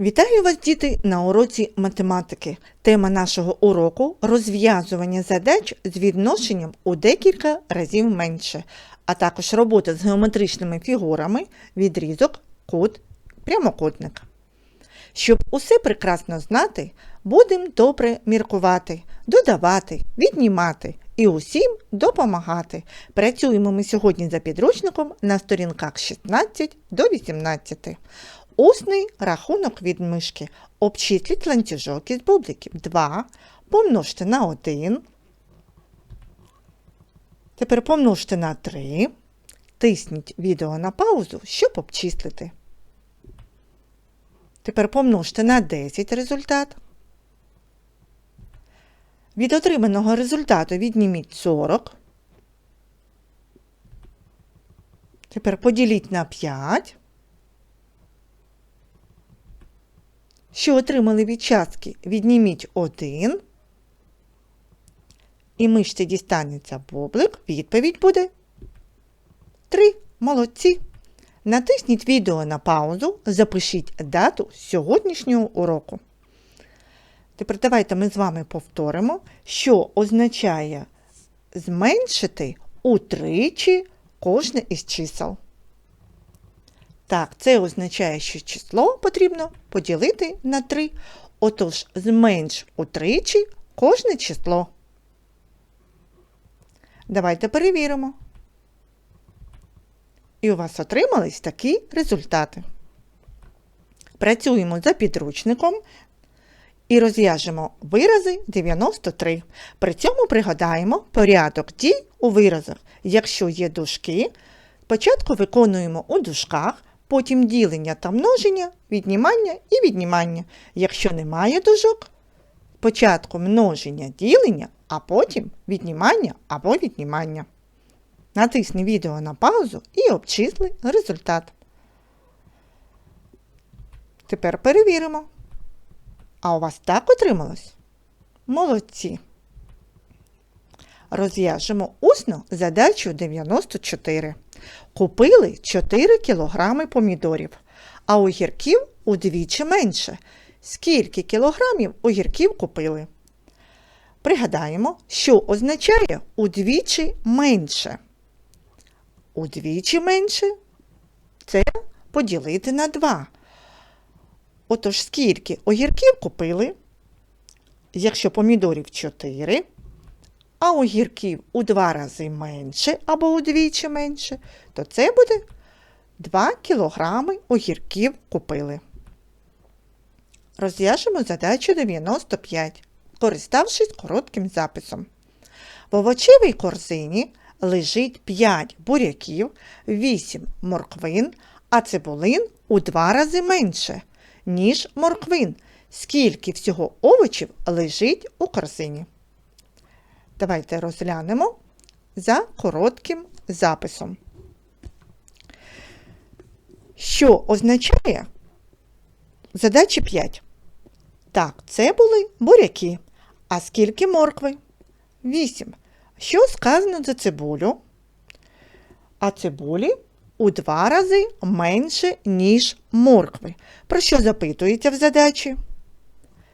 Вітаю вас, діти, на уроці математики. Тема нашого уроку розв'язування задач з відношенням у декілька разів менше, а також робота з геометричними фігурами, відрізок, кут, прямокутник. Щоб усе прекрасно знати, будемо добре міркувати, додавати, віднімати і усім допомагати. Працюємо ми сьогодні за підручником на сторінках 16 до 18. Усний рахунок від мишки. Обчисліть ланцюжок із бубликів. 2 помножте на 1. Тепер помножте на 3. Тисніть відео на паузу, щоб обчислити. Тепер помножте на 10 результат. Від отриманого результату відніміть 40. Тепер поділіть на 5. Що отримали від частки, відніміть 1. І мишці дістанеться бублик. Відповідь буде 3. Молодці. Натисніть відео на паузу, запишіть дату сьогоднішнього уроку. Тепер давайте ми з вами повторимо, що означає зменшити утричі кожне із чисел. Так, це означає, що число потрібно поділити на 3. Отож, зменш утричі кожне число. Давайте перевіримо. І у вас отримались такі результати. Працюємо за підручником і розв'яжемо вирази 93. При цьому пригадаємо порядок дій у виразах. Якщо є дужки, спочатку виконуємо у дужках, потім ділення та множення, віднімання і віднімання. Якщо немає дужок, спочатку множення ділення, а потім віднімання або віднімання. Натисни відео на паузу і обчисли результат. Тепер перевіримо. А у вас так отрималось? Молодці. Розв'яжемо усно задачу 94. Купили 4 кілограми помідорів, а огірків удвічі менше. Скільки кілограмів огірків купили? Пригадаємо, що означає удвічі менше. Удвічі менше це поділити на 2. Отож, скільки огірків купили, якщо помідорів 4, а огірків у 2 рази менше або удвічі менше, то це буде 2 кілограми огірків купили. Розв'яжемо задачу 95, користавшись коротким записом. В овочевій корзині лежить 5 буряків, 8 морквин, а цибулин у 2 рази менше, ніж морквин. Скільки всього овочів лежить у корзині? Давайте розглянемо за коротким записом. Що означає задачі 5? Так, це були буряки. А скільки моркви? 8. Що сказано за цибулю? А цибулі у два рази менше, ніж моркви. Про що запитується в задачі?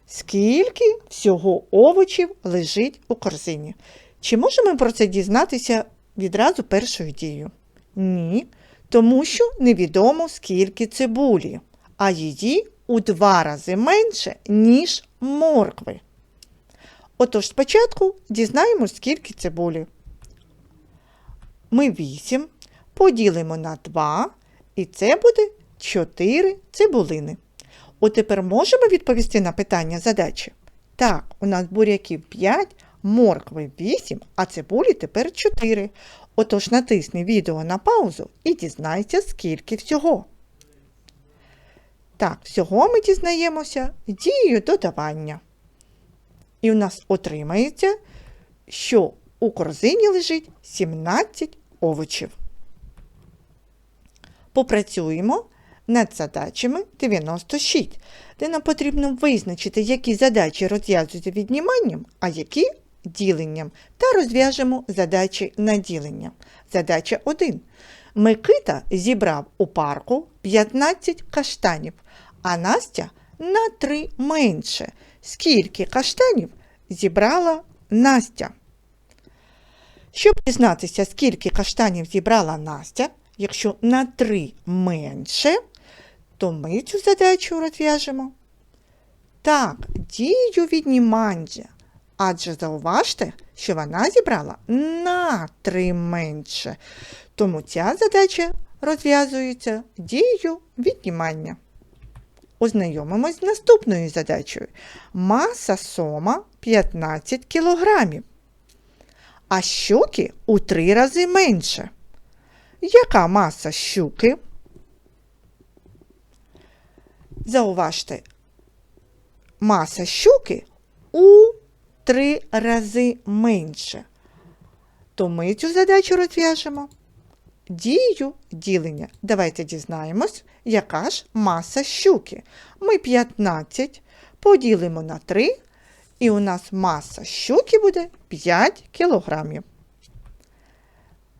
Скільки всього овочів лежить у корзині? Чи можемо про це дізнатися відразу першою дією? Ні, тому що невідомо скільки цибулі, а її у два рази менше, ніж моркви. Отож, спочатку дізнаємось, скільки цибулі. Ми 8 поділимо на 2, і це буде 4 цибулини. От тепер можемо відповісти на питання задачі? Так, у нас буряків 5, моркви 8, а цибулі тепер 4. Отож натисни відео на паузу і дізнайся, скільки всього. Так, всього ми дізнаємося дією додавання. І у нас отримається, що у корзині лежить 17 овочів. Попрацюємо над задачами 96, де нам потрібно визначити, які задачі розв'язуються відніманням, а які діленням, та розв'яжемо задачі на ділення. Задача 1. Микита зібрав у парку 15 каштанів, а Настя на 3 менше. Скільки каштанів зібрала Настя? Щоб дізнатися, скільки каштанів зібрала Настя, якщо на 3 менше, то ми цю задачу розв'яжемо. Так, дію віднімання. Адже зауважте, що вона зібрала на 3 менше. Тому ця задача розв'язується дією віднімання. Ознайомимось з наступною задачею. Маса сома 15 кілограмів, а щуки у 3 рази менше. Яка маса щуки? Зауважте, маса щуки у 3 рази менше. То ми цю задачу розв'яжемо дію ділення. Давайте дізнаємось, яка ж маса щуки. Ми 15 поділимо на 3, і у нас маса щуки буде 5 кілограмів.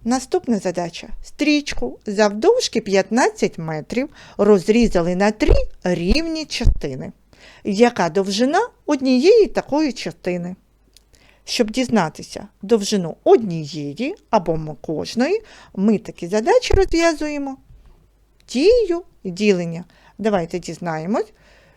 Наступна задача. Стрічку завдовжки 15 метрів розрізали на 3 рівні частини. Яка довжина однієї такої частини? Щоб дізнатися довжину однієї або кожної, ми такі задачі розв'язуємо дією ділення. Давайте дізнаємось,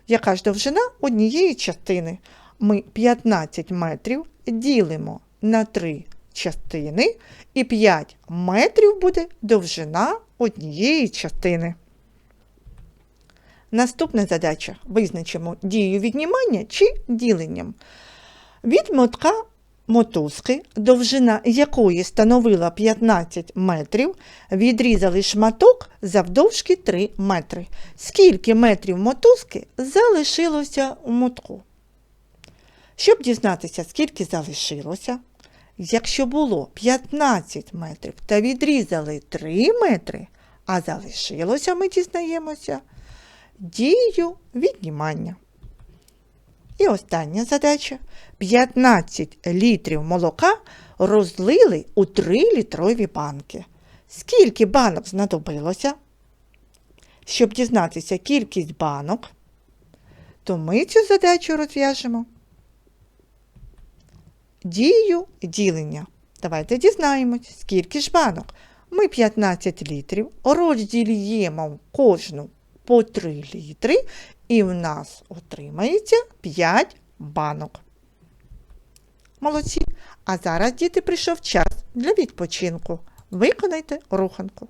яка ж довжина однієї частини. Ми 15 метрів ділимо на 3 частини, і 5 метрів буде довжина однієї частини. Наступна задача. Визначимо дію віднімання чи діленням. Від мотка мотузки, довжина якої становила 15 метрів, відрізали шматок завдовжки 3 метри. Скільки метрів мотузки залишилося у мотку? Щоб дізнатися, скільки залишилося, якщо було 15 метрів та відрізали 3 метри, а залишилося, ми дізнаємося, дію віднімання. І остання задача. 15 літрів молока розлили у 3 літрові банки. Скільки банок знадобилося? Щоб дізнатися кількість банок, то ми цю задачу розв'яжемо. Дію ділення. Давайте дізнаємось, скільки ж банок. Ми 15 літрів розділюємо кожну по 3 літри, і в нас отримається 5 банок. Молодці. А зараз, діти, прийшов час для відпочинку. Виконайте руханку.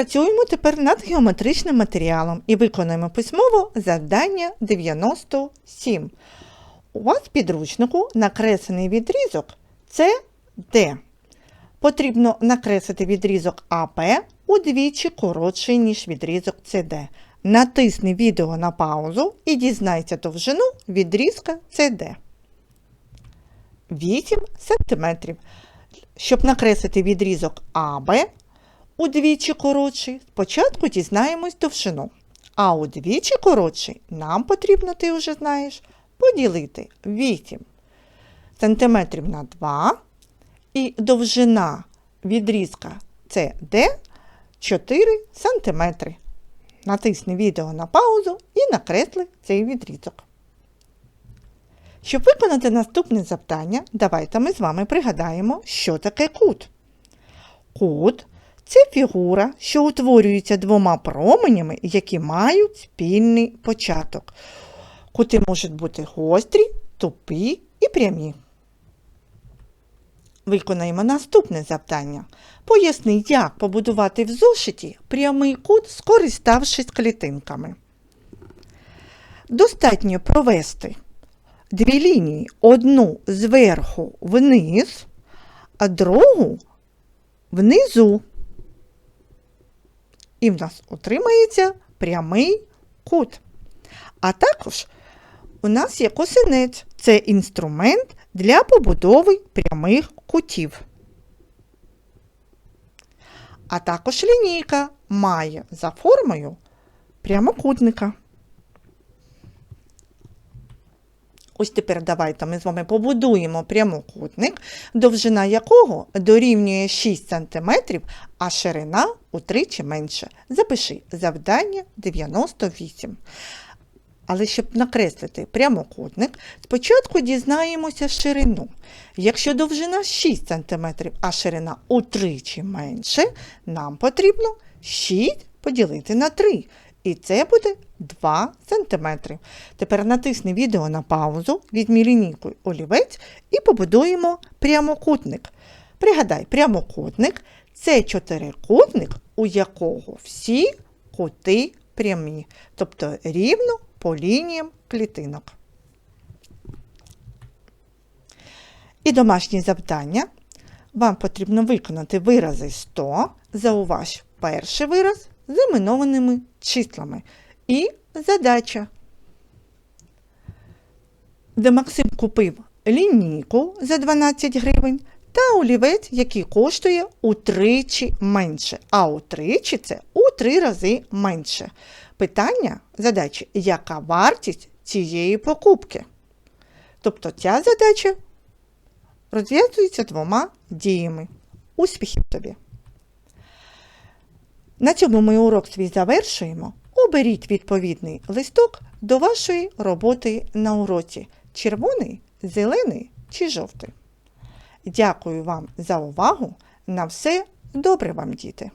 Попрацюємо тепер над геометричним матеріалом і виконаємо письмово завдання 97. У вас в підручнику накреслений відрізок CD. Потрібно накреслити відрізок АП удвічі коротший, ніж відрізок CD. Натисни відео на паузу і дізнайся довжину відрізка CD. 8 см. Щоб накреслити відрізок АБ удвічі коротший, спочатку дізнаємось довжину. А удвічі коротший нам потрібно, ти вже знаєш, поділити 8 см на 2 і довжина відрізка CD 4 см. Натисни відео на паузу і накресли цей відрізок. Щоб виконати наступне завдання, давайте ми з вами пригадаємо, що таке кут. Кут це фігура, що утворюється двома променями, які мають спільний початок. Кути можуть бути гострі, тупі і прямі. Виконаємо наступне завдання. Поясни, як побудувати в зошиті прямий кут, скориставшись клітинками. Достатньо провести дві лінії, одну зверху вниз, а другу внизу. І в нас отримається прямий кут. А також у нас є косинець. Це інструмент для побудови прямих кутів. А також лінійка має за формою прямокутника. Ось тепер давайте ми з вами побудуємо прямокутник, довжина якого дорівнює 6 см, а ширина утричі менше. Запиши завдання 98. Але щоб накреслити прямокутник, спочатку дізнаємося ширину. Якщо довжина 6 см, а ширина утричі менше, нам потрібно 6 поділити на 3. І це буде 2 см. Тепер натисни відео на паузу, візьмі лінійку олівець і побудуємо прямокутник. Пригадай, прямокутник це чотирикутник, у якого всі кути прямі, тобто рівно по лініям клітинок. І домашнє завдання. Вам потрібно виконати вирази 100, зауваж перший вираз з іменованими числами. І задача. Де Максим купив лінійку за 12 гривень та олівець, який коштує утричі менше. А утричі це у три рази менше. Питання задачі, яка вартість цієї покупки? Тобто ця задача розв'язується двома діями. Успіхів тобі! На цьому ми урок свій завершуємо. Оберіть відповідний листок до вашої роботи на уроці. Червоний, зелений чи жовтий. Дякую вам за увагу. На все добре вам, діти!